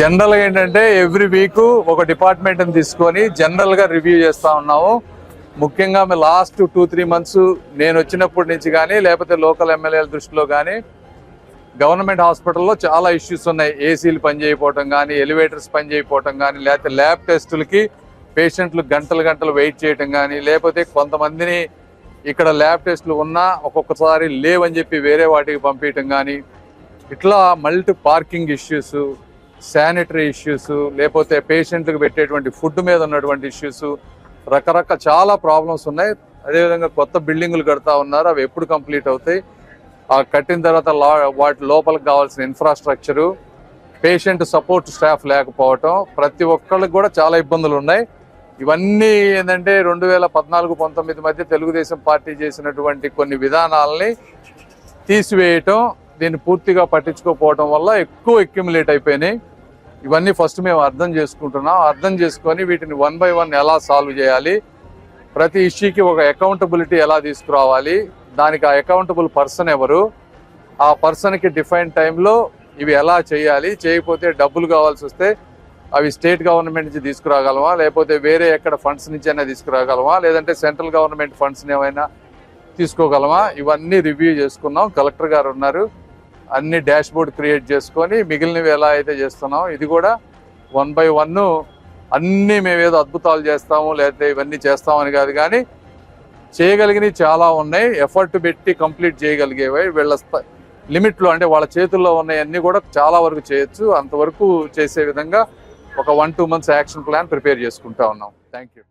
జనరల్గా ఏంటంటే every week ఒక డిపార్ట్మెంట్ని తీసుకొని జనరల్గా రివ్యూ చేస్తూ ఉన్నాము. ముఖ్యంగా లాస్ట్ టూ త్రీ మంత్స్ నేను వచ్చినప్పటి నుంచి కానీ లేకపోతే లోకల్ ఎమ్మెల్యేల దృష్టిలో కానీ గవర్నమెంట్ హాస్పిటల్లో చాలా ఇష్యూస్ ఉన్నాయి. ఏసీలు పనిచేయకపోవటం కానీ ఎలివేటర్స్ పనిచేయకపోవటం కానీ లేకపోతే ల్యాబ్ టెస్టులకి పేషెంట్లు గంటలు గంటలు వెయిట్ చేయటం కానీ లేకపోతే కొంతమందిని ఇక్కడ ల్యాబ్ టెస్టులు ఉన్నా ఒక్కొక్కసారి లేవని చెప్పి వేరే వాటికి పంపించడం కానీ ఇట్లా multi parking issues sanitary issues లేకపోతే పేషెంట్లకు పెట్టేటువంటి ఫుడ్ మీద ఉన్నటువంటి ఇష్యూస్ రకరకాల చాలా ప్రాబ్లమ్స్ ఉన్నాయి. అదేవిధంగా కొత్త బిల్డింగులు కడతా ఉన్నారు. అవి ఎప్పుడు కంప్లీట్ అవుతాయి? ఆ కట్టిన తర్వాత లా- వాటి లోపలికి కావాల్సిన ఇన్ఫ్రాస్ట్రక్చరు పేషెంట్ సపోర్ట్ స్టాఫ్ లేకపోవటం ప్రతి ఒక్కళ్ళకి కూడా చాలా ఇబ్బందులు ఉన్నాయి. ఇవన్నీ ఏంటంటే రెండు వేల పద్నాలుగు పంతొమ్మిది మధ్య తెలుగుదేశం పార్టీ చేసినటువంటి కొన్ని విధానాలని తీసివేయటం దీన్ని పూర్తిగా పట్టించుకోకపోవటం వల్ల ఎక్కువ ఎక్యుములేట్ అయిపోయినాయి. ఇవన్నీ ఫస్ట్ మేము అర్థం చేసుకుంటున్నాం. అర్థం చేసుకొని వీటిని వన్ బై వన్ ఎలా సాల్వ్ చేయాలి? ప్రతి ఇష్యూకి ఒక అకౌంటబిలిటీ ఎలా తీసుకురావాలి? దానికి ఆ అకౌంటబుల్ పర్సన్ ఎవరు? ఆ పర్సన్కి డిఫైన్ టైంలో ఇవి ఎలా చేయాలి? చేయకపోతే డబ్బులు కావాల్సి వస్తే అవి స్టేట్ గవర్నమెంట్ నుంచి తీసుకురాగలమా? లేకపోతే వేరే ఎక్కడ ఫండ్స్ నుంచి అయినా తీసుకురాగలమా? లేదంటే సెంట్రల్ గవర్నమెంట్ ఫండ్స్ ఏమైనా తీసుకోగలమా? ఇవన్నీ రివ్యూ చేసుకున్నాం. కలెక్టర్ గారు ఉన్నారు. అన్ని డాష్ బోర్డ్ క్రియేట్ చేసుకొని మిగిలినవి ఎలా అయితే చేస్తున్నాం ఇది కూడా వన్ బై వన్ అన్నీ మేము ఏదో అద్భుతాలు చేస్తాము లేకపోతే ఇవన్నీ చేస్తామని కాదు కానీ చేయగలిగినవి చాలా ఉన్నాయి. ఎఫర్ట్ పెట్టి కంప్లీట్ చేయగలిగేవి వీళ్ళ స్థ- లిమిట్లో అంటే వాళ్ళ చేతుల్లో ఉన్నాయన్నీ కూడా చాలా వరకు చేయొచ్చు. అంతవరకు చేసే విధంగా ఒక one two months action plan prepare చేసుకుంటా ఉన్నాం. Thank you.